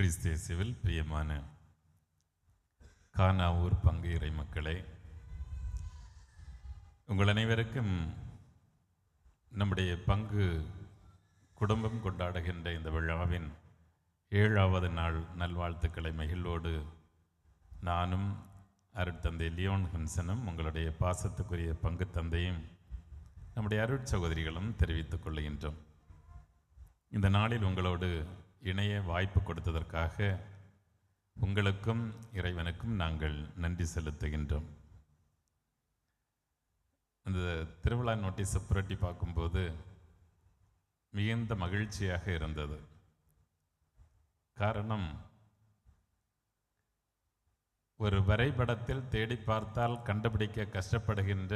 கிறிஸ்தேசுவில் பிரியமான கானாவூர் பங்கு இறை மக்களே உங்கள் அனைவருக்கும் நம்முடைய பங்கு குடும்பம் கொண்டாடுகின்ற இந்த விழாவின் ஏழாவது நாள் நல்வாழ்த்துக்களை மகிழ்வோடு நானும் அருட்தந்தை லியோன் ஹன்சனும் உங்களுடைய பாசத்துக்குரிய பங்கு தந்தையும் நம்முடைய அருட்சகோதரிகளும் தெரிவித்துக் கொள்கின்றோம். இந்த நாளில் உங்களோடு இணைய வாய்ப்பு கொடுத்ததற்காக உங்களுக்கும் இறைவனுக்கும் நாங்கள் நன்றி செலுத்துகின்றோம். அந்த திருவிழா நோட்டீஸை புரட்டி பார்க்கும்போது மிகுந்த மகிழ்ச்சியாக இருந்தது. காரணம் ஒரு வரைபடத்தில் தேடி பார்த்தால் கண்டுபிடிக்க கஷ்டப்படுகின்ற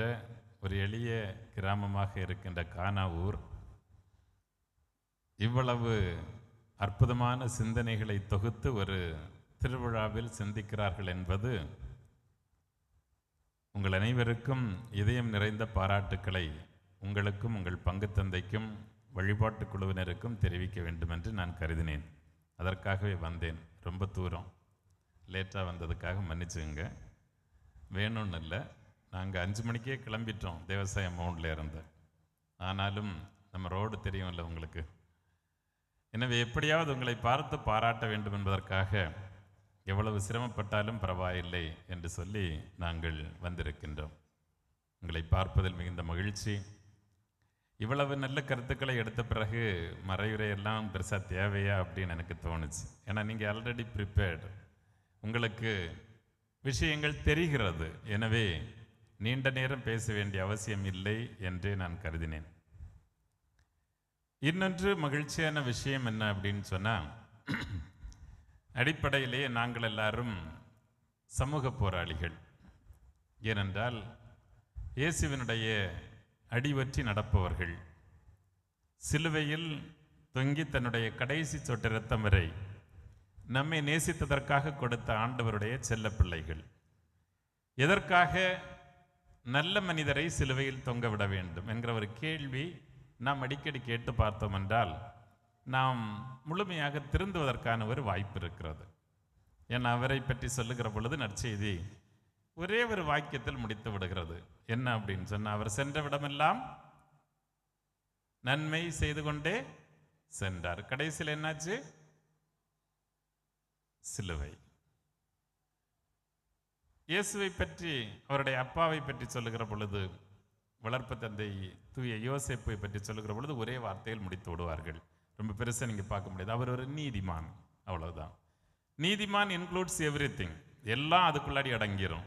ஒரு எளிய கிராமமாக இருக்கின்ற கானா ஊர் இவ்வளவு அற்புதமான சிந்தனைகளை தொகுத்து ஒரு திருவிழாவில் சிந்திக்கிறார்கள் என்பது உங்கள் அனைவருக்கும் இதயம் நிறைந்த பாராட்டுக்களை உங்களுக்கும் உங்கள் பங்கு தந்தைக்கும் வழிபாட்டு குழுவினருக்கும் தெரிவிக்க வேண்டும் என்று நான் கருதினேன். அதற்காகவே வந்தேன். ரொம்ப தூரம். லேட்டாக வந்ததுக்காக மன்னிச்சுங்க. வேணும்னு இல்லை. நாங்கள் அஞ்சு மணிக்கே கிளம்பிட்டோம். தேவசாயம் மவுண்டில் இருந்து. ஆனாலும் நம்ம ரோடு தெரியும்ல உங்களுக்கு. எனவே எப்படியாவது உங்களை பார்த்து பாராட்ட வேண்டும் என்பதற்காக எவ்வளவு சிரமப்பட்டாலும் பரவாயில்லை என்று சொல்லி நாங்கள் வந்திருக்கின்றோம். உங்களை பார்ப்பதில் மிகுந்த மகிழ்ச்சி. இவ்வளவு நல்ல கருத்துக்களை எடுத்த பிறகு மறையுரையெல்லாம் பெருசாக தேவையா அப்படின்னு எனக்கு தோணுச்சு. ஏன்னா நீங்கள் ஆல்ரெடி ப்ரிப்பேர்டு உங்களுக்கு விஷயங்கள் தெரிகிறது. எனவே நீண்ட நேரம் பேச வேண்டிய அவசியம் இல்லை என்றே நான் கருதினேன். இன்னொன்று மகிழ்ச்சியான விஷயம் என்ன அப்படின்னு சொன்னால் அடிப்படையிலேயே நாங்கள் எல்லாரும் சமூக போராளிகள். ஏனென்றால் இயேசுவினுடைய அடிவற்றி நடப்பவர்கள் சிலுவையில் தொங்கி தன்னுடைய கடைசி சொட்டு ரத்தம் வரை நம்மை நேசித்ததற்காக கொடுத்த ஆண்டவருடைய செல்ல பிள்ளைகள். எதற்காக நல்ல மனிதரை சிலுவையில் தொங்க விட வேண்டும் என்கிற ஒரு கேள்வி நாம் அடிக்கடி கேட்டு பார்த்தோம் என்றால் நாம் முழுமையாக திருந்துவதற்கான ஒரு வாய்ப்பு இருக்கிறது. என் அவரை பற்றி சொல்லுகிற பொழுது நற்செய்தி ஒரே ஒரு வாக்கியத்தில் முடித்து விடுகிறது. என்ன அப்படின்னு சொன்னால் அவர் சென்ற விடமெல்லாம் நன்மை செய்து கொண்டே சென்றார். கடைசியில் என்னாச்சு? சிலுவை. இயேசுவை பற்றி அவருடைய அப்பாவை பற்றி சொல்லுகிற பொழுது வளர்ப்பு தந்தை தூய யோசிப்பை பற்றி சொல்லுகிற பொழுது ஒரே வார்த்தையில் முடித்து விடுவார்கள். ரொம்ப பெருசாக நீங்கள் பார்க்க முடியாது. அவர் ஒரு நீதிமான். அவ்வளவுதான். நீதிமான் இன்க்ளூட்ஸ் எவ்ரி திங் எல்லாம் அதுக்குள்ளாடி அடங்கிரும்.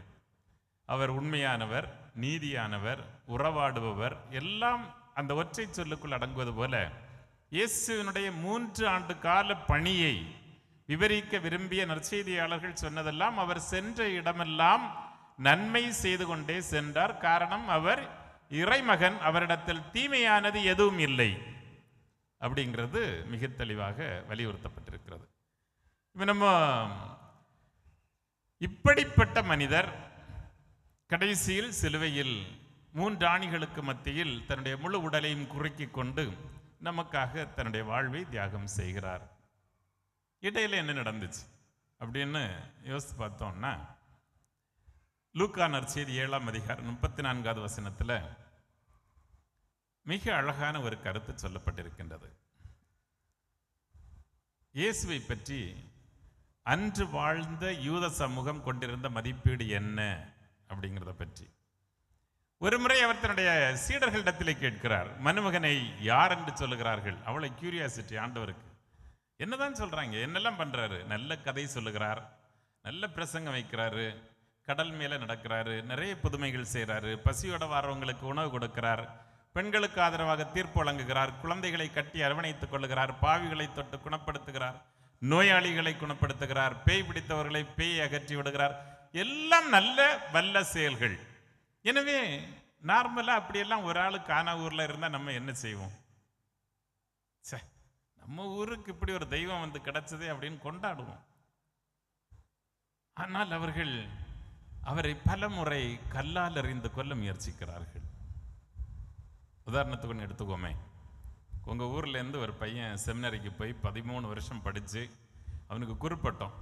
அவர் உண்மையானவர் நீதியானவர் உறவாடுபவர் எல்லாம் அந்த ஒற்றை சொல்லுக்குள் அடங்குவது போல இயேசுவினுடைய மூன்று ஆண்டு கால பணியை விவரிக்க விரும்பிய நற்செய்தியாளர்கள் சொன்னதெல்லாம் அவர் சென்ற இடமெல்லாம் நன்மை செய்து கொண்டே சென்றார். காரணம் அவர் இறைமகன் அவரிடத்தில் தீமையானது எதுவும் இல்லை அப்படிங்கிறது மிக தெளிவாக வலியுறுத்தப்பட்டிருக்கிறது. இப்போ நம்ம இப்படிப்பட்ட மனிதர் கடைசியில் சிலுவையில் மூன்று ஆணிகளுக்கு மத்தியில் தன்னுடைய முழு உடலையும் குறுக்கி கொண்டு நமக்காக தன்னுடைய வாழ்வை தியாகம் செய்கிறார். இடையில் என்ன நடந்துச்சு? அப்படின்னு யோசித்து பார்த்தோம்னா லூக்கா நற்செய்தி ஏழாம் அதிகாரம் முப்பத்தி நான்காவது வசனத்தில் மிக அழகான ஒரு கருத்து சொல்லப்பட்டிருக்கின்றது. இயேசுவை பற்றி அன்று வாழ்ந்த யூத சமூகம் கொண்டிருந்த மதிப்பீடு என்ன அப்படிங்கிறத பற்றி. ஒரு முறை அவர் தன்னுடைய சீடர்களிடத்திலே கேட்கிறார் மனுமகனை யார் என்று சொல்லுகிறார்கள்? அவ்வளோ கியூரியாசிட்டி ஆண்டவருக்கு. என்னதான் சொல்கிறாங்க என்னெல்லாம் பண்ணுறாரு நல்ல கதை சொல்லுகிறார் நல்ல பிரசங்கம் வைக்கிறாரு கடல் மேலே நடக்கிறாரு நிறைய புதுமைகள் செய்கிறாரு பசியோட வாரவங்களுக்கு உணவு கொடுக்கிறார் பெண்களுக்கு ஆதரவாக தீர்ப்பு வழங்குகிறார் குழந்தைகளை கட்டி அரவணைத்துக் கொள்கிறார் பாவிகளை தொட்டு குணப்படுத்துகிறார் நோயாளிகளை குணப்படுத்துகிறார் பேய் பிடித்தவர்களை பேய் அகற்றி விடுகிறார். எல்லாம் நல்ல வல்ல செயல்கள். எனவே நார்மலாக அப்படியெல்லாம் ஒரு ஆள் காணா ஊரில் இருந்தால் நம்ம என்ன செய்வோம்? ச்சே நம்ம ஊருக்கு இப்படி ஒரு தெய்வம் வந்து கிடைச்சதே அப்படின்னு கொண்டாடுவோம். ஆனால் அவர்கள் அவரை பல முறை கல்லால் அறிந்து கொல்ல முயற்சிக்கிறார்கள். உதாரணத்துக்கு ஒன்று எடுத்துக்கோமே. உங்கள் ஊர்லேருந்து ஒரு பையன் செமினரிக்கு போய் பதிமூணு வருஷம் படித்து அவனுக்கு குறிப்பட்டோம்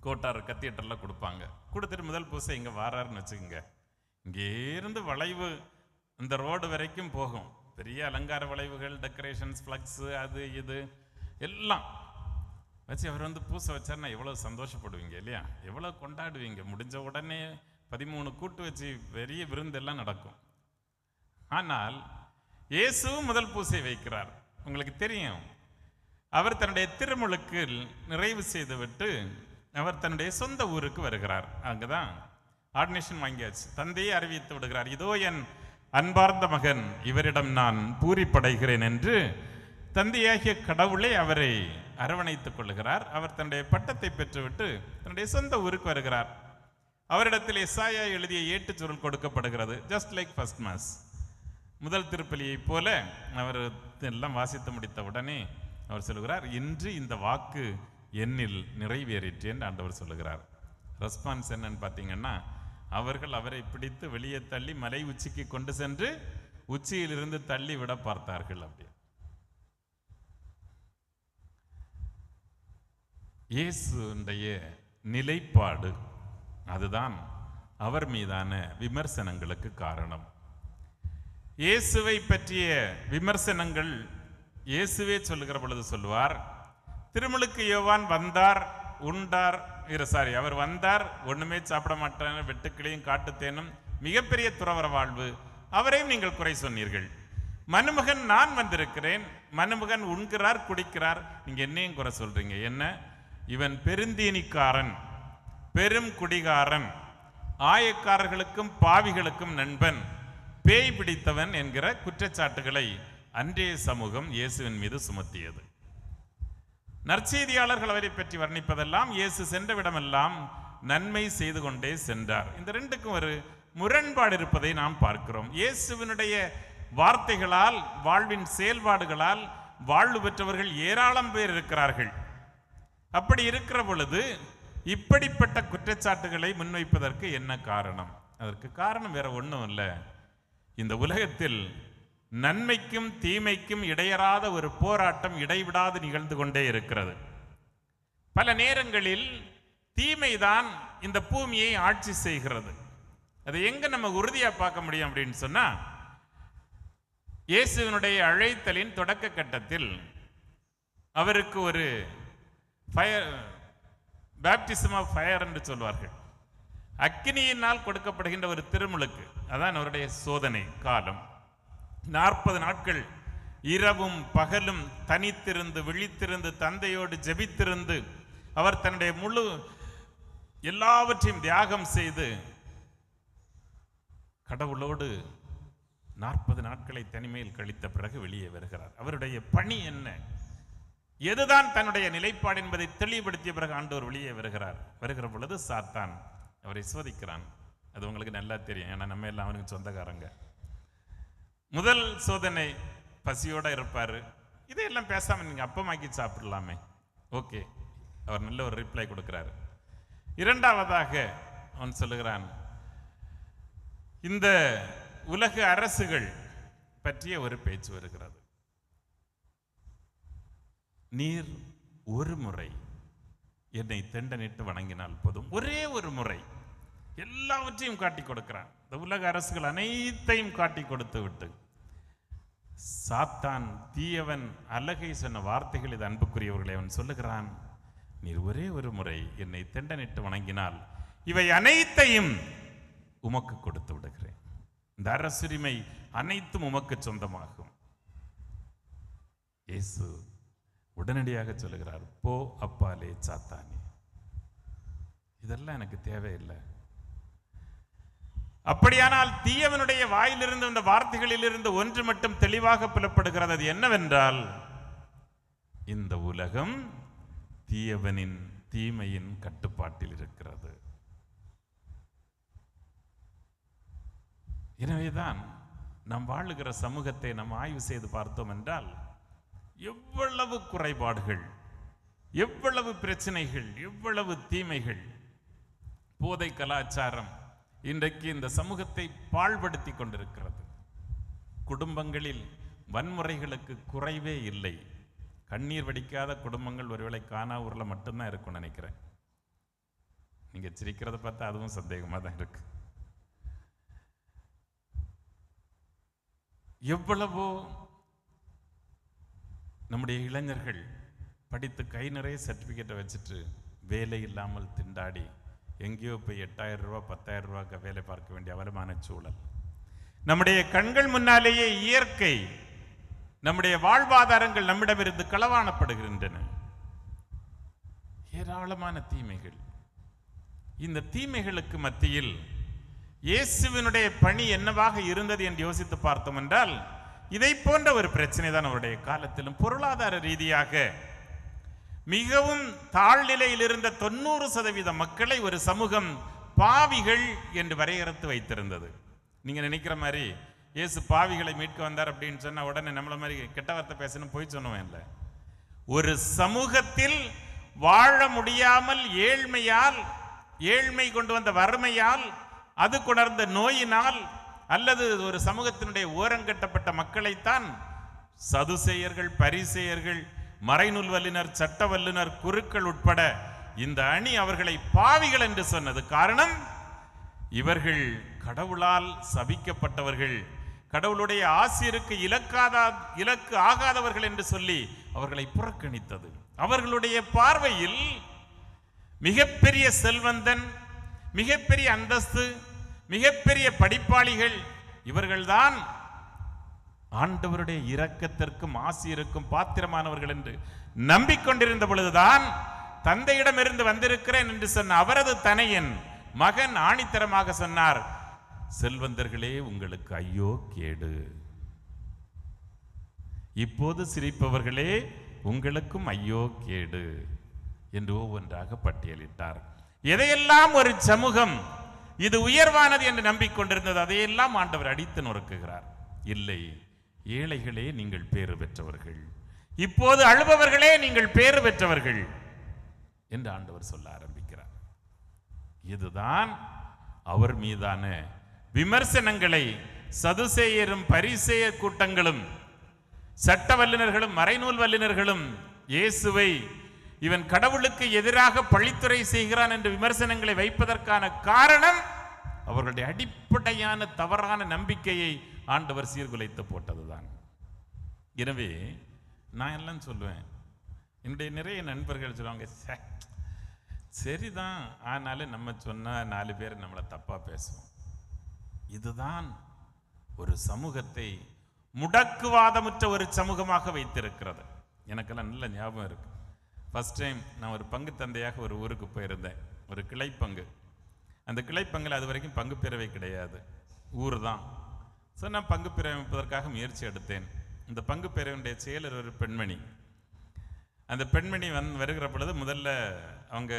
கோட்டார் கத்தியட்டெல்லாம் கொடுப்பாங்க. கொடுத்துட்டு முதல் பூசை இங்கே வாராருன்னு வச்சுக்கோங்க. இங்கேருந்து வளைவு இந்த ரோடு வரைக்கும் போகும். பெரிய அலங்கார வளைவுகள் டெக்கரேஷன்ஸ் ஃப்ளக்ஸு அது இது எல்லாம். வச்சு அவர் வந்து பூசை வச்சாருன்னா எவ்வளோ சந்தோஷப்படுவீங்க இல்லையா? எவ்வளோ கொண்டாடுவீங்க? முடிஞ்ச உடனே பதிமூணு கூட்டு வச்சு பெரிய விருந்தெல்லாம் நடக்கும். ஆனால் இயேசுவும் முதல் பூசை வைக்கிறார். உங்களுக்கு தெரியும். அவர் தன்னுடைய திருமுழுக்கு நிறைவு செய்துவிட்டு அவர் தன்னுடைய சொந்த ஊருக்கு வருகிறார். அங்கதான் ஆர்டினேஷன் வாங்கியாச்சு. தந்தையை அறிவித்து விடுகிறார் இதோ என் அன்பார்ந்த மகன் இவரிடம் நான் பூரிப்படைகிறேன் என்று தந்தையாகிய கடவுளே அவரை அரவணைத்துக் கொள்கிறார் அவர் தன்னுடைய பட்டத்தை பெற்றுவிட்டு தன்னுடைய சொந்த ஊருக்கு வருகிறார். அவரிடத்தில் எஸ்ஆயா எழுதிய ஏட்டுச் சுருள் கொடுக்கப்படுகிறது. ஜஸ்ட் லைக் ஃபர்ஸ்ட் மாஸ் முதல் திருப்பலியைப் போல அவர் எல்லாம் வாசித்து முடித்த உடனே அவர் சொல்லுகிறார் இன்று இந்த வாக்கு என்னில் நிறைவேறிற்று என்று ஆண்டவர் சொல்லுகிறார். ரெஸ்பான்ஸ் என்னன்னு பார்த்தீங்கன்னா அவர்கள் அவரை பிடித்து வெளியே தள்ளி மலை உச்சிக்கு கொண்டு சென்று உச்சியிலிருந்து தள்ளி விட பார்த்தார்கள் அப்படி. இயேசுடைய நிலைப்பாடு. அதுதான் அவர் மீதான விமர்சனங்களுக்கு காரணம். இயேசுவை பற்றிய விமர்சனங்கள் இயேசுவே சொல்லுகிற பொழுது சொல்லுவார் திருமலுக்கு யோவான் வந்தார் உண்டார். இரு சாரி அவர் வந்தார் ஒன்றுமே சாப்பிட மாட்டார் வெட்டுக்கிளையும் காட்டுத்தேனும் மிகப்பெரிய துறவர வாழ்வு. அவரையும் நீங்கள் குறை சொன்னீர்கள். மனுமகன் நான் வந்திருக்கிறேன் மனுமகன் உண்கிறார் குடிக்கிறார். நீங்கள் என்னையும் குறை சொல்கிறீங்க என்ன? இவன் பெருந்தீனிக்காரன் பெரும் குடிகாரன் ஆயக்காரர்களுக்கும் பாவிகளுக்கும் நண்பன் பேய் பிடித்தவன் என்கிற குற்றச்சாட்டுகளை அன்றைய சமூகம் இயேசுவின் மீது சுமத்தியது. நற்செய்தியாளர்கள் அவரை பற்றி வர்ணிப்பதெல்லாம் இயேசு சென்றவிடமெல்லாம் நன்மை செய்து கொண்டே சென்றார். இந்த ரெண்டுக்கும் ஒரு முரண்பாடு இருப்பதை நாம் பார்க்கிறோம். இயேசுவினுடைய வார்த்தைகளால் வாழ்வின் செயல்பாடுகளால் வாழ்வு பெற்றவர்கள் ஏராளம் பேர் இருக்கிறார்கள். அப்படி இருக்கிற பொழுது இப்படிப்பட்ட குற்றச்சாட்டுகளை முன்வைப்பதற்கு என்ன காரணம்? அதற்கு காரணம் வேற ஒன்றும் இல்லை. இந்த உலகத்தில் நன்மைக்கும் தீமைக்கும் இடையறாத ஒரு போராட்டம் இடைவிடாது நிகழ்ந்து கொண்டே இருக்கிறது. பல நேரங்களில் தீமைதான் இந்த பூமியை ஆட்சி செய்கிறது. அதை எங்க நம்ம உறுதியாக பார்க்க முடியும் அப்படின்னு சொன்னா இயேசுவினுடைய அழைத்தலின் தொடக்க கட்டத்தில் அவருக்கு ஒரு ஃபயர் பேப்டிசம் ஆஃப் ஃபயர் என்று சொல்வார்கள். அக்கினியினால் கொடுக்கப்படுகின்ற ஒரு திருமுழுக்கு அதான் அவருடைய சோதனை காலம். நாற்பது நாட்கள் இரவும் பகலும் தனித்திருந்து விழித்திருந்து தந்தையோடு ஜெபித்திருந்து அவர் தன்னுடைய முழு எல்லாவற்றையும் தியாகம் செய்து கடவுளோடு நாற்பது நாட்களை தனிமையில் கழித்த பிறகு வெளியே வருகிறார். அவருடைய பணி என்ன? எதுதான் தன்னுடைய நிலைப்பாடு என்பதை தெளிவுபடுத்திய பிறகு ஆண்டவர் வெளியே வருகிறார். வருகிற பொழுது சாத்தான் அவரை சோதிக்கிறான். அது உங்களுக்கு நல்லா தெரியும். ஏன்னா நம்ம எல்லாம் அவனுக்கு சொந்தக்காரங்க. முதல் சோதனை பசியோட இருப்பாரு. இதையெல்லாம் பேசாமல் நீங்க அப்பமாக்கி சாப்பிடலாமே. ஓகே. அவர் நல்ல ஒரு ரிப்ளை கொடுக்குறாரு. இரண்டாவதாக அவன் சொல்லுகிறான் இந்த உலக அரசுகள் பற்றிய ஒரு பேச்சு வருகிறது. நீர் ஒரு முறை என்னை தெண்டனிட்டு வணங்கினால் போதும். ஒரே ஒரு முறை எல்லாவற்றையும் காட்டி கொடுக்கிறான். இந்த உலக அரசுகள் அனைத்தையும் காட்டி கொடுத்து விட்டு. சாத்தான் தீயவன் அழகை சொன்ன வார்த்தைகள் இது அன்புக்குரியவர்களை அவன் சொல்லுகிறான் நீர் ஒரே ஒரு முறை என்னை தெண்டனிட்டு வணங்கினால் இவை அனைத்தையும் உமக்கு கொடுத்து விடுகிறேன். இந்த அரசுரிமை அனைத்தும் உமக்கு சொந்தமாகும். இயேசு உடனடியாக சொல்லுகிறார் போ அப்பாலே சாத்தானி. இதெல்லாம் எனக்கு தேவையில்லை. அப்படியானால் தீயவனுடைய வாயிலிருந்து அந்த வார்த்தைகளிலிருந்து ஒன்று மட்டும் தெளிவாக புலப்படுகிறது. அது என்னவென்றால் இந்த உலகம் தீயவனின் தீமையின் கட்டுப்பாட்டில் இருக்கிறது. எனவேதான் நாம் வாழுகிற சமூகத்தை நாம் ஆய்வு செய்து பார்த்தோம் என்றால் எவ்வளவு குறைபாடுகள் எவ்வளவு பிரச்சனைகள் எவ்வளவு தீமைகள். போதை கலாச்சாரம் இன்றைக்கு இந்த சமூகத்தை பாழ்படுத்தி கொண்டிருக்கிறது. குடும்பங்களில் வன்முறைகளுக்கு குறைவே இல்லை. கண்ணீர் வடிக்காத குடும்பங்கள் ஒருவேளை காணா ஊரில் மட்டும்தான் இருக்கும்னு நினைக்கிறேன். நீங்கள் சிரிக்கிறத பார்த்தா அதுவும் சந்தேகமாக தான் இருக்கு. எவ்வளவோ நம்முடைய இளைஞர்கள் படித்து கை நிறைய சர்டிஃபிகேட்டை வச்சுட்டு வேலை இல்லாமல் திண்டாடி எங்கேயோ போய் எட்டாயிரம் ரூபா பத்தாயிரம் ரூபாய்க்கு வேலை பார்க்க வேண்டிய அவலமான சூழல். நம்முடைய கண்கள் முன்னாலேயே இயற்கை நம்முடைய வாழ்வாதாரங்கள் நம்மிடமிருந்து களவாணப்படுகின்றன. ஏராளமான தீமைகள். இந்த தீமைகளுக்கு மத்தியில் இயேசுவினுடைய பணி என்னவாக இருந்தது என்று யோசித்து பார்த்தோம் என்றால் இதை போன்ற ஒரு பிரச்சனை தான் அவருடைய காலத்திலும் பொருளாதார ரீதியாக மிகவும் தாழ்நிலையில் இருந்த தொண்ணூறு சதவீத மக்களை ஒரு சமூகம் பாவிகள் என்று வரையறுத்து வைத்திருந்தது. நீங்கள் நினைக்கிற மாதிரி இயேசு பாவிகளை மீட்க வந்தார் அப்படின்னு சொன்னால் உடனே நம்மள மாதிரி கெட்ட வார்த்தை பேசணும் போய் சொன்னவன் இல்லை. ஒரு சமூகத்தில் வாழ முடியாமல் ஏழ்மையால் ஏழ்மை கொண்டு வந்த வறுமையால் அது கொணர்ந்த நோயினால் அல்லது ஒரு சமூகத்தினுடைய ஓரங்கட்டப்பட்ட மக்களைத்தான் சதுசேயர்கள் பரிசேயர்கள் மறைநூல் வல்லுனர் சட்ட வல்லுனர் குருக்கள் உட்பட இந்த அணி அவர்களை பாவிகள் என்று சொன்னது காரணம் இவர்கள் கடவுளால் சபிக்கப்பட்டவர்கள். கடவுளுடைய ஆசிரியருக்கு இலக்காதா இலக்கு ஆகாதவர்கள் என்று சொல்லி அவர்களை புறக்கணித்தது. அவர்களுடைய பார்வையில் மிகப்பெரிய செல்வந்தன் மிகப்பெரிய அந்தஸ்து மிகப்பெரிய படிப்பாளிகள் இவர்கள்தான் ஆண்டவருடைய இரக்கத்திற்கும் ஆசிரியருக்கும் பாத்திரமானவர்கள் என்று நம்பிக்கொண்டிருந்த பொழுதுதான் தந்தையிடமிருந்து வந்திருக்கிறேன் என்று சொன்ன அவரது தனையன் மகன் ஆணித்தரமாக சொன்னார் செல்வந்தர்களே உங்களுக்கு ஐயோ கேடு. இப்போது சிரிப்பவர்களே உங்களுக்கும் ஐயோ கேடு என்று ஒவ்வொன்றாக பட்டியலிட்டார். எதையெல்லாம் ஒரு சமூகம் இது உயர்வானது என்று நம்பிக்கொண்டிருந்தது. அதையெல்லாம் ஆண்டவர் அடித்து நொறுக்குகிறார். இல்லை ஏழைகளே நீங்கள் பேறு பெற்றவர்கள். இப்போது அழுபவர்களே நீங்கள் பேறு பெற்றவர்கள் என்று ஆண்டவர் சொல்ல ஆரம்பிக்கிறார். இதுதான் அவர் மீதான விமர்சனங்களை சதுசேயரும் பரிசேய கூட்டங்களும் சட்ட வல்லுநர்களும் மறைநூல் வல்லுநர்களும் இயேசுவை இவன் கடவுளுக்கு எதிராக பழித்துறை செய்கிறான் என்று விமர்சனங்களை வைப்பதற்கான காரணம் அவர்களுடைய அடிப்படையான தவறான நம்பிக்கையை ஆண்டவர் சீர்குலைத்து போட்டதுதான். எனவே நான் எல்லாம் சொல்லுவேன். என்னுடைய நிறைய நண்பர்கள் சொல்லுவாங்க சரிதான். ஆனாலும் நம்ம சொன்னால் நாலு பேர் நம்மளை தப்பாக பேசுவோம். இதுதான் ஒரு சமூகத்தை முடக்குவாதமுற்ற ஒரு சமூகமாக வைத்திருக்கிறது. எனக்கெல்லாம் நல்ல ஞாபகம் இருக்கு. ஃபர்ஸ்ட் டைம் நான் ஒரு பங்கு தந்தையாக ஒரு ஊருக்கு போயிருந்தேன். ஒரு கிளைப்பங்கு. அந்த கிளைப்பங்கில் அது வரைக்கும் பங்கு பேரவை கிடையாது. ஊர் தான். ஸோ நான் பங்கு பிறமைப்பதற்காக முயற்சி எடுத்தேன். இந்த பங்கு பேரவையுடைய செயலர் ஒரு பெண்மணி. அந்த பெண்மணி வந் வருகிற பொழுது முதல்ல அவங்க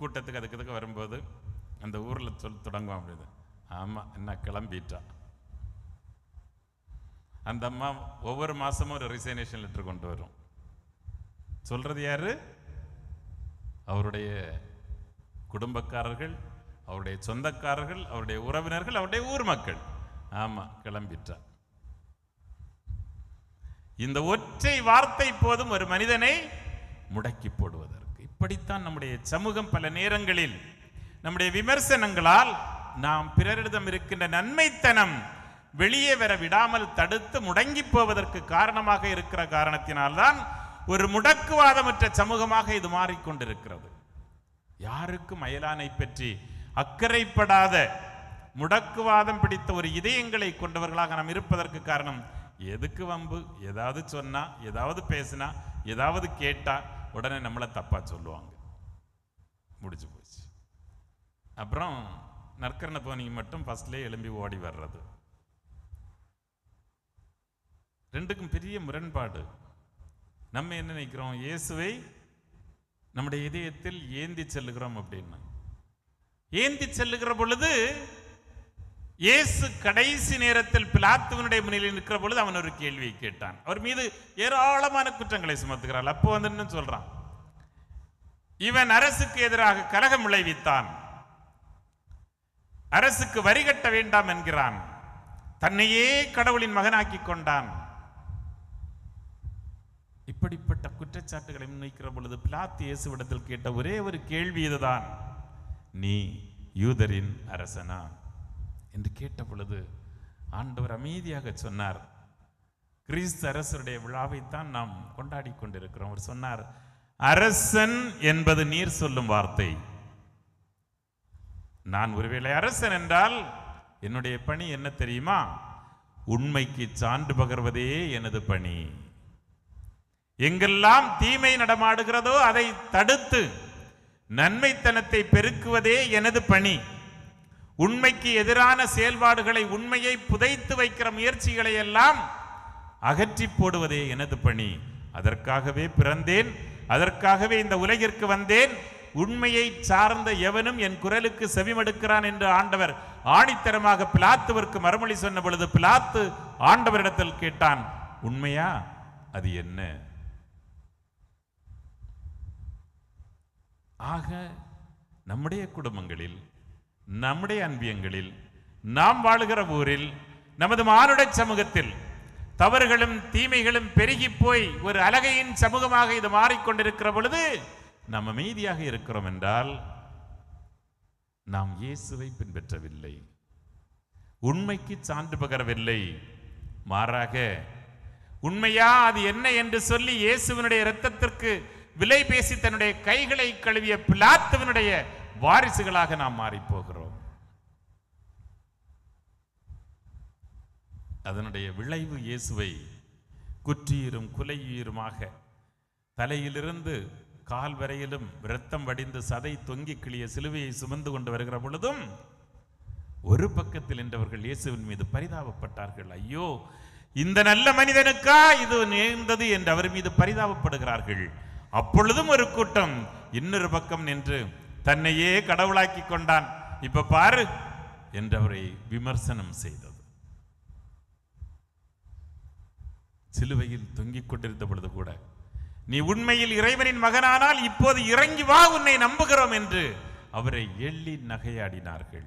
கூட்டத்துக்கு அதுக்கு இதுக்கு வரும்போது அந்த ஊரில் சொல் தொடங்குவோம் அப்படின்னு ஆமாம் என்ன கிளம்பிட்டா? அந்த அம்மா ஒவ்வொரு மாதமும் ஒரு ரிசைனேஷன் லெட்டர் கொண்டு வரும். சொல்றது யாரு? அவருடைய குடும்பக்காரர்கள் அவருடைய சொந்தக்காரர்கள் அவருடைய உறவினர்கள் அவருடைய ஊர் மக்கள். ஆமா கிளம்பிட்டார். இந்த ஒற்றை வார்த்தை போதும் ஒரு மனிதனை முடக்கி போடுவதற்கு. இப்படித்தான் நம்முடைய சமூகம் பல நேரங்களில் நம்முடைய விமர்சனங்களால் நாம் பிறரிடம் இருக்கின்ற நன்மைத்தனம் வெளியே வர விடாமல் தடுத்து முடங்கி போவதற்கு காரணமாக இருக்கிற காரணத்தினால்தான் ஒரு முடக்குவாதமற்ற சமூகமாக இது மாறிக்கொண்டிருக்கிறது. யாருக்கும் அயலானை பற்றி அக்கறைப்படாத முடக்குவாதம் பிடித்த ஒரு இதயங்களை கொண்டவர்களாக நாம் இருப்பதற்கு காரணம் எதுக்கு வம்பு? ஏதாவது சொன்னா ஏதாவது பேசினா ஏதாவது கேட்டா உடனே நம்மளை தப்பா சொல்லுவாங்க. முடிஞ்சு போச்சு. அப்புறம் நற்கரண போனிக்கு மட்டும் ஃபர்ஸ்ட்லேயே எழும்பி ஓடி வர்றது. ரெண்டுக்கும் பெரிய முரண்பாடு. நம்ம என்ன நினைக்கிறோம்? இயேசுவை நம்முடைய இதயத்தில் ஏந்தி செல்லுகிறோம் அப்படின்னு. ஏந்தி செல்லுகிற பொழுது இயேசு கடைசி நேரத்தில் பிலாத்துவனுடைய முன்னிலையில் நிற்கிற பொழுது அவன் ஒரு கேள்வியை கேட்டான். அவர் மீது ஏராளமான குற்றங்களை சுமத்துகிறாள் அப்போ வந்து சொல்றான்? இவன் அரசுக்கு எதிராக கலகம் விளைவித்தான். அரசுக்கு வரி கட்ட வேண்டாம் என்கிறான். தன்னையே கடவுளின் மகனாக்கி கொண்டான். இப்படிப்பட்ட குற்றச்சாட்டுகளை முன்வைக்கிற பொழுது பிளாத் இயேசுவிடத்தில் கேட்ட ஒரே ஒரு கேள்வி இதுதான். நீ யூதரின் அரசனா? என்று கேட்ட பொழுது ஆண்டவர் அமைதியாக சொன்னார். கிறிஸ்து அரசருடைய விழாவைத்தான் நாம் கொண்டாடி கொண்டிருக்கிறோம். அவர் சொன்னார் அரசன் என்பது நீர் சொல்லும் வார்த்தை. நான் ஒருவேளை அரசன் என்றால் என்னுடைய பணி என்ன தெரியுமா? உண்மைக்கு சான்று பகர்வதே எனது பணி. எங்கெல்லாம் தீமை நடமாடுகிறதோ அதை தடுத்து நன்மைத்தனத்தை பெருக்குவதே எனது பணி. உண்மைக்கு எதிரான செயல்பாடுகளை உண்மையை புதைத்து வைக்கிற முயற்சிகளை எல்லாம் அகற்றி போடுவதே எனது பணி. அதற்காகவே பிறந்தேன் அதற்காகவே இந்த உலகிற்கு வந்தேன். உண்மையை சார்ந்த எவனும் என் குரலுக்கு செவிமடுக்கிறான் என்று ஆண்டவர் ஆணித்தரமாக பிலாத்துவிற்கு மறுமொழி சொன்ன பொழுது பிலாத்து ஆண்டவரிடத்தில் கேட்டான் உண்மையா? அது என்ன? ஆக நம்முடைய குடும்பங்களில் நம்முடைய அன்பியங்களில் நாம் வாழுகிற ஊரில் நமது மானுட சமூகத்தில் தவறுகளும் தீமைகளும் பெருகி போய் ஒரு அழகையின் சமூகமாக இது மாறிக்கொண்டிருக்கிற பொழுது நாம் அமைதியாக இருக்கிறோம் என்றால் நாம் இயேசுவை பின்பற்றவில்லை. உண்மைக்கு சான்று பகரவில்லை. மாறாக உண்மையா அது என்ன என்று சொல்லி இயேசுவினுடைய இரத்தத்திற்கு விலை பேசி தன்னுடைய கைகளை கழுவிய பிலாத்துவனுடைய வாரிசுகளாக நாம் மாறிப் போகிறோம் அதனுடைய விளைவு இயேசுவை குற்றியீரும் குலையீருமாக தலையிலிருந்து கால் வரையிலும் இரத்தம் வடிந்து சதை தொங்கி கிளிய சிலுவையை சுமந்து கொண்டு வருகிற பொழுதும் ஒரு பக்கத்தில் நின்றவர்கள் இயேசுவின் மீது பரிதாபப்பட்டார்கள். ஐயோ இந்த நல்ல மனிதனுக்கா? இது நேர்ந்தது என்று அவர் மீது பரிதாபப்படுகிறார்கள். அப்பொழுதும் ஒரு கூட்டம் இன்னொரு பக்கம் நின்று தன்னையே கடவுளாக்கி கொண்டான். இப்ப பாரு என்று அவரை விமர்சனம் செய்தது. சிலுவையில் தொங்கிக் கொண்டிருந்த பொழுது கூட நீ உண்மையில் இறைவனின் மகனானால் இப்போது இறங்கி வா உன்னை நம்புகிறோம் என்று அவரை எள்ளி நகையாடினார்கள்.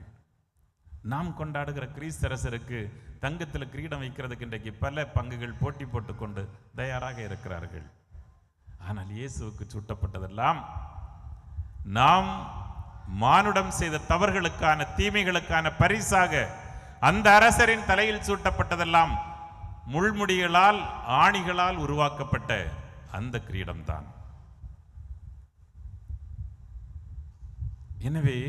நாம் கொண்டாடுகிற கிறிஸ்தரசருக்கு தங்கத்தில் கிரீடம் வைக்கிறதுக்கு இன்றைக்கு பல பங்குகள் போட்டி போட்டுக்கொண்டு தயாராக இருக்கிறார்கள். ஆனால் இயேசுவுக்கு சூட்டப்பட்டதெல்லாம் நாம் மானுடம் செய்த தவறுகளுக்கான தீமைகளுக்கான பரிசாக அந்த அரசரின் தலையில் சூட்டப்பட்டதெல்லாம் முள்முடிகளால் ஆணிகளால் உருவாக்கப்பட்ட அந்த கிரீடம்தான். எனவே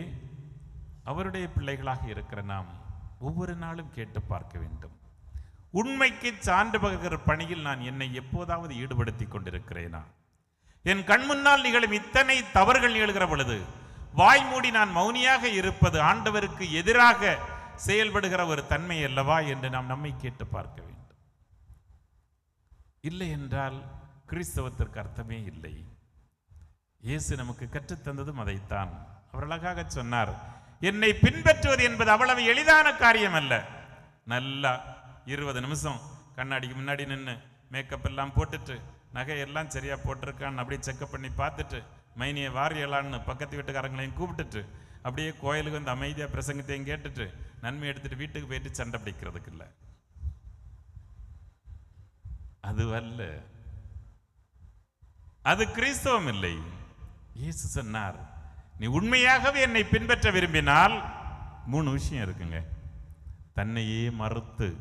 அவருடைய பிள்ளைகளாக இருக்கிற நாம் ஒவ்வொரு நாளும் கேட்டு பார்க்க வேண்டும். உண்மைக்கு சான்று பகிர்கிற பணியில் நான் என்னை எப்போதாவது ஈடுபடுத்திக் கொண்டிருக்கிறேனா? என் கண் முன்னால் நிகழும் இத்தனை தவறுகள் நிகழ்கிற பொழுது வாய் மூடி நான் மௌனியாக இருப்பது ஆண்டவருக்கு எதிராக செயல்படுகிற ஒரு தன்மை அல்லவா என்று நாம் நம்மை கேட்டு பார்க்க வேண்டும். இல்லை என்றால் கிறிஸ்தவத்திற்கு அர்த்தமே இல்லை. இயேசு நமக்கு கற்றுத்தந்ததும் அதைத்தான். அவர் அழகாக சொன்னார் என்னை பின்பற்றுவது என்பது அவ்வளவு எளிதான காரியம் அல்ல நல்லா இருபது நிமிஷம் கண்ணாடிக்கு முன்னாடி நின்று மேக்கப் எல்லாம் போட்டுட்டு நகை எல்லாம் சரியா போட்டிருக்கான்னு அப்படியே செக்கப் பண்ணி பார்த்துட்டு மைனியை வாரியலான்னு பக்கத்து வீட்டுக்காரங்களையும் கூப்பிட்டுட்டு அப்படியே கோயிலுக்கு வந்து அமைதியாக பிரசங்கத்தையும் கேட்டுட்டு நன்மை எடுத்துட்டு வீட்டுக்கு போயிட்டு சண்டை பிடிக்கிறதுக்கு இல்லை. அதுவல்ல. அது கிறிஸ்தவம் இல்லை. இயேசு சொன்னார் நீ உண்மையாகவே என்னை பின்பற்ற விரும்பினால் மூணு விஷயம் இருக்குங்க. தன்னையே மறுத்து.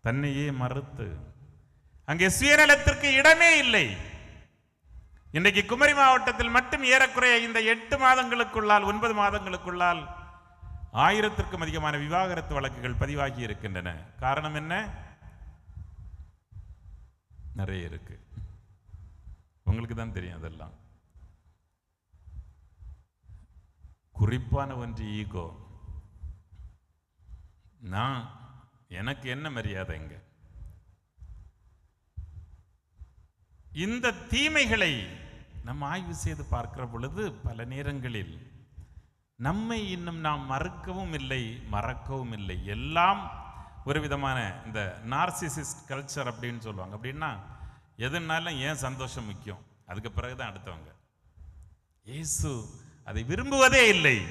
தன்னையே மறுத்து. அங்கே சுயநலத்திற்கு இடமே இல்லை. இன்றைக்கு குமரி மாவட்டத்தில் மட்டும் ஏறக்குறைய இந்த எட்டு மாதங்களுக்குள்ளால் ஒன்பது மாதங்களுக்குள்ளால் ஆயிரத்திற்கும் அதிகமான விவாகரத்து வழக்குகள் பதிவாகி இருக்கின்றன. காரணம் என்ன? நிறைய இருக்கு. உங்களுக்கு தான் தெரியும் அதெல்லாம். குறிப்பான ஒன்று ஈகோ. நான் எனக்கு என்ன மரியாதை இங்கே? இந்த தீமைகளை நம் ஆய்வு செய்து பார்க்கிற பொழுது பல நேரங்களில் நம்மை இன்னும் நாம் மறுக்கவும் இல்லை மறக்கவும் இல்லை. எல்லாம் ஒரு விதமான இந்த நார்சிசிஸ்ட் கல்ச்சர் அப்படின்னு சொல்லுவாங்க. அப்படின்னா எதுனாலும் ஏன் சந்தோஷம் முக்கியம்? அதுக்கு பிறகுதான் அடுத்தவங்க. இயேசு அதை விரும்புவதே இல்லை.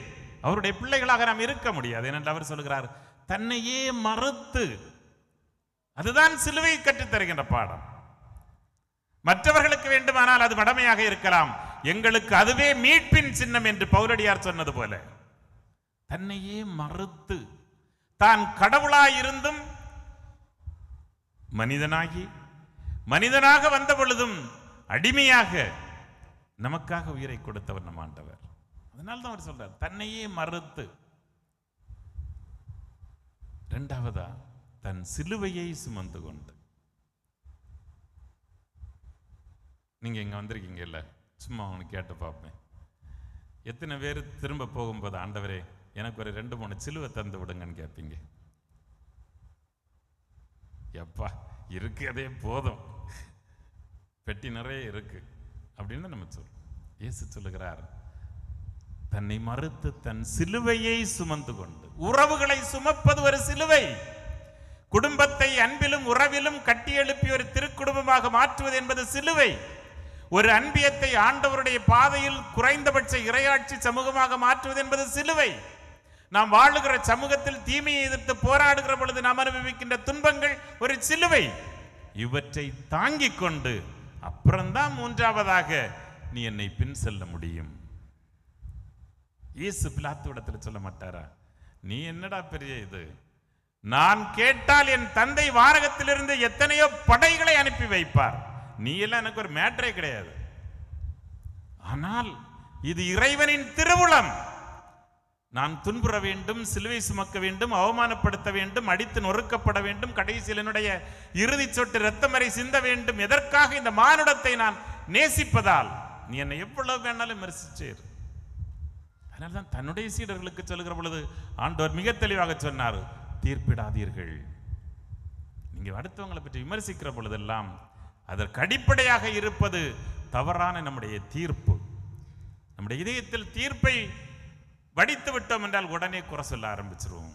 அவருடைய பிள்ளைகளாக நாம் இருக்க முடியாது ஏனென்று அவர் சொல்கிறார் தன்னையே மறுத்து அதுதான் சிலுவை கற்றுத் தருகின்ற பாடம். மற்றவர்களுக்கு வேண்டுமானால் அது மடமையாக இருக்கலாம். எங்களுக்கு அதுவே மீட்பின் சின்னம் என்று பௌரடியார் சொன்னது போல. தன்னையே மறுத்து தான் கடவுளாயிருந்தும் மனிதனாகி மனிதனாக வந்த பொழுதும் அடிமையாக நமக்காக உயிரை கொடுத்தவர் நம் ஆண்டவர். அதனால தான் அவர் சொல்றார் தன்னையே மறுத்து. இரண்டாவதா தன் சிலுவையை சுமந்து கொண்டு. நீங்க இங்க வந்திருக்கீங்கல்ல? சும்மா அவனுக்கு கேட்டு பார்ப்பேன். எத்தனை பேர் திரும்ப போகும்போது ஆண்டவரே எனக்கு ஒரு ரெண்டு மூணு சிலுவை தந்து விடுங்கன்னு கேட்பீங்க. எப்பா இருக்கு அதே போதும். பெட்டி நிறைய இருக்கு. அப்படின்னு நம்ம சொல்றோம் இயேசு சொல்லுகிறார் தன்னை மறுத்து தன் சிலுவையை சுமந்து கொண்டு உறவுகளை சுமப்பது ஒரு சிலுவை. குடும்பத்தை அன்பிலும் உறவிலும் கட்டியெழுப்பி ஒரு திருக்குடும்பமாக மாற்றுவது என்பது சிலுவை. ஒரு அன்பியத்தை ஆண்டவருடைய பாதையில் குறைந்தபட்ச இரையாட்சி சமூகமாக மாற்றுவது என்பது சிலுவை. நாம் வாழுகிற சமூகத்தில் தீமையை எதிர்த்து போராடுகிற பொழுது நாம் அனுபவிக்கின்ற துன்பங்கள் ஒரு சிலுவை. இவற்றை தாங்கிக் கொண்டு அப்புறம்தான் மூன்றாவதாக நீ என்னை பின் செல்ல முடியும். இயேசு பிலாத்துவிடத்தில் சொல்ல மாட்டாரா? நீ என்னடா பெரிய இது? நான் கேட்டால் என் தந்தை வாரகத்திலிருந்து எத்தனையோ படைகளை அனுப்பி வைப்பார். நீ எல்லாம் எனக்கு ஒரு மேட்டரே கிடையாது. ஆனால் இது இறைவனின் திருவுளம். நான் துன்புற வேண்டும் சிலுவை சுமக்க வேண்டும் அவமானப்படுத்த வேண்டும் அடித்து நொறுக்கப்பட வேண்டும் கடைசியில் என்னுடைய சொட்டு சொட்டு ரத்தமரை சிந்த வேண்டும். எதற்காக இந்த மானுடத்தை நான் நேசிப்பதால்? நீ என்னை எவ்வளவு வேணாலும் விமர்சிச்சேர். அதனால்தான் தன்னுடைய சீடர்களுக்கு சொல்லுகிற பொழுது ஆண்டவர் மிக தெளிவாக சொன்னார் தீர்ப்பிடாதீர்கள். நீங்க அடுத்தவங்களை பற்றி விமர்சிக்கிற பொழுதெல்லாம் அதற்கு அடிப்படையாக இருப்பது தவறான நம்முடைய தீர்ப்பு. நம்முடைய இதயத்தில் தீர்ப்பை வடித்து விட்டோம் என்றால் உடனே குறை சொல்ல ஆரம்பிச்சிருவோம்.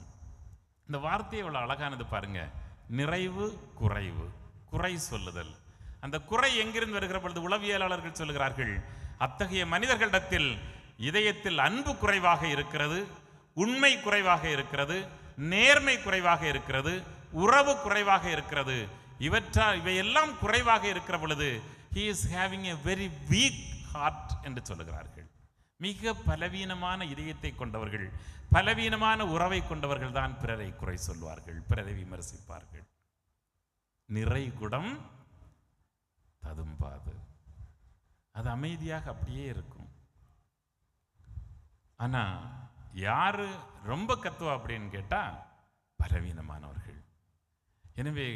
இந்த வார்த்தை இவ்வளோ அழகானது பாருங்க. நிறைவு குறைவு. குறை சொல்லுதல். அந்த குறை எங்கிருந்து வருகிற பொழுது உளவியலாளர்கள் சொல்லுகிறார்கள் அத்தகைய மனிதர்களிடத்தில் இதயத்தில் அன்பு குறைவாக இருக்கிறது உண்மை குறைவாக இருக்கிறது நேர்மை குறைவாக இருக்கிறது உறவு குறைவாக இருக்கிறது இவற்றால் இவையெல்லாம் குறைவாக இருக்கிற பொழுது he is having a very weak heart என்று சொல்லுகிறார்கள். மிக பலவீனமான இதயத்தை கொண்டவர்கள் பலவீனமான உறவை கொண்டவர்கள் தான் பிறரை குறை சொல்வார்கள் பிறரை விமர்சிப்பார்கள். நிறை குடம் ததும்பாது. அது அமைதியாக அப்படியே இருக்கும். ஆனால் யார் ரொம்ப கத்துவா அப்படின்னு கேட்டால் பலவீனமானவர்கள். எனவே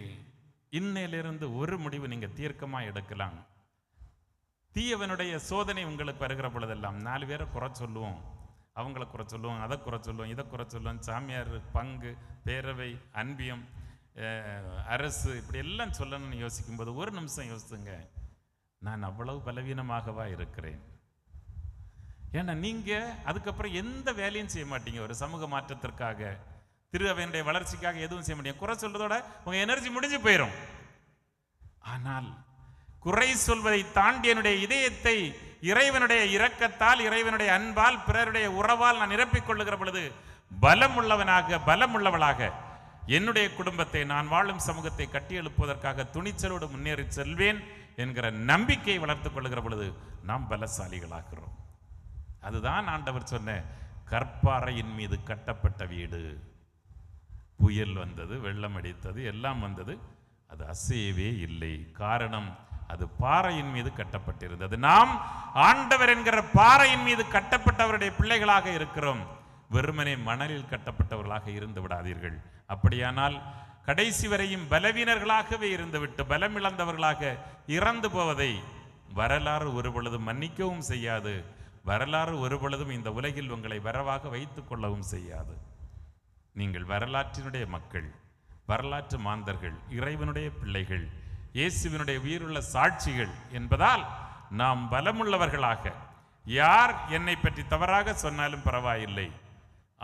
இன்னையிலிருந்து ஒரு முடிவு நீங்க தீர்க்கமா எடுக்கலாம். தீயவனுடைய சோதனை உங்களுக்கு வருகிற பொழுதெல்லாம் நாலு பேரை குறை சொல்லுவோம். அவங்கள குறை சொல்லுவோம் அதை குறை சொல்லுவோம் இதை குறை சொல்லுவோம். சாமியார் பங்கு பேரவை அன்பியம் அரசு இப்படி எல்லாம் சொல்லணும்னு யோசிக்கும்போது ஒரு நிமிஷம் யோசித்துங்க நான் அவ்வளவு பலவீனமாகவா இருக்கிறேன். ஏன்னா நீங்கள் அதுக்கப்புறம் எந்த வேலையும் செய்ய மாட்டீங்க. ஒரு சமூக மாற்றத்திற்காக. திரு அவையினுடைய வளர்ச்சிக்காக எதுவும் செய்ய முடியும் குறை சொல்றதோட உங்க எனர்ஜி முடிஞ்சு போயிடும் ஆனால் குறை சொல்வதை தாண்டி என்னுடைய இதயத்தை இறைவனுடைய இரக்கத்தால் இறைவனுடைய அன்பால் பிறருடைய உறவால் நான் நிரப்பிக் கொள்ளுகிற பொழுது பலம் உள்ளவனாக பலம் உள்ளவளாக என்னுடைய குடும்பத்தை நான் வாழும் சமூகத்தை கட்டியெழுப்புவதற்காக துணிச்சலோடு முன்னேறி செல்வேன் என்கிற நம்பிக்கையை வளர்த்துக் கொள்ளுகிற பொழுது நாம் பலசாலிகளாகிறோம். அதுதான் ஆண்டவர் சொன்ன கற்பாறையின் மீது கட்டப்பட்ட வீடு. புயல் வந்தது வெள்ளம் அடித்தது எல்லாம் வந்தது. அது அசையவே இல்லை. காரணம் அது பாறையின் மீது கட்டப்பட்டிருந்தது. நாம் ஆண்டவர் என்கிற பாறையின் மீது கட்டப்பட்டவருடைய பிள்ளைகளாக இருக்கிறோம். வெறுமனே மணலில் கட்டப்பட்டவர்களாக இருந்து விடாதீர்கள். அப்படியானால் கடைசி வரையும் பலவீனர்களாகவே இருந்துவிட்டு பலம் இழந்தவர்களாக இறந்து போவதை வரலாறு ஒரு பொழுதும் மன்னிக்கவும் செய்யாது. வரலாறு ஒரு பொழுதும் இந்த உலகில் உங்களை வரவாக வைத்துக் கொள்ளவும் செய்யாது. நீங்கள் வரலாற்றினுடைய மக்கள் வரலாற்று மாந்தர்கள் இறைவனுடைய பிள்ளைகள் இயேசுவினுடைய உயிருள்ள சாட்சிகள் என்பதால் நாம் பலமுள்ளவர்களாக. யார் என்னை பற்றி தவறாக சொன்னாலும் பரவாயில்லை.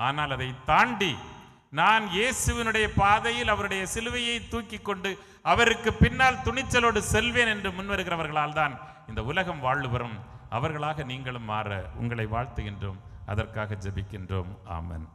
ஆனால் அதை தாண்டி நான் இயேசுவினுடைய பாதையில் அவருடைய சிலுவையை தூக்கி கொண்டு அவருக்கு பின்னால் துணிச்சலோடு செல்வேன் என்று முன்வருகிறவர்களால் தான் இந்த உலகம் வாழ்வு வரும். அவர்களாக நீங்களும் மாற உங்களை வாழ்த்துகின்றோம். அதற்காக ஜெபிக்கின்றோம். ஆமன்.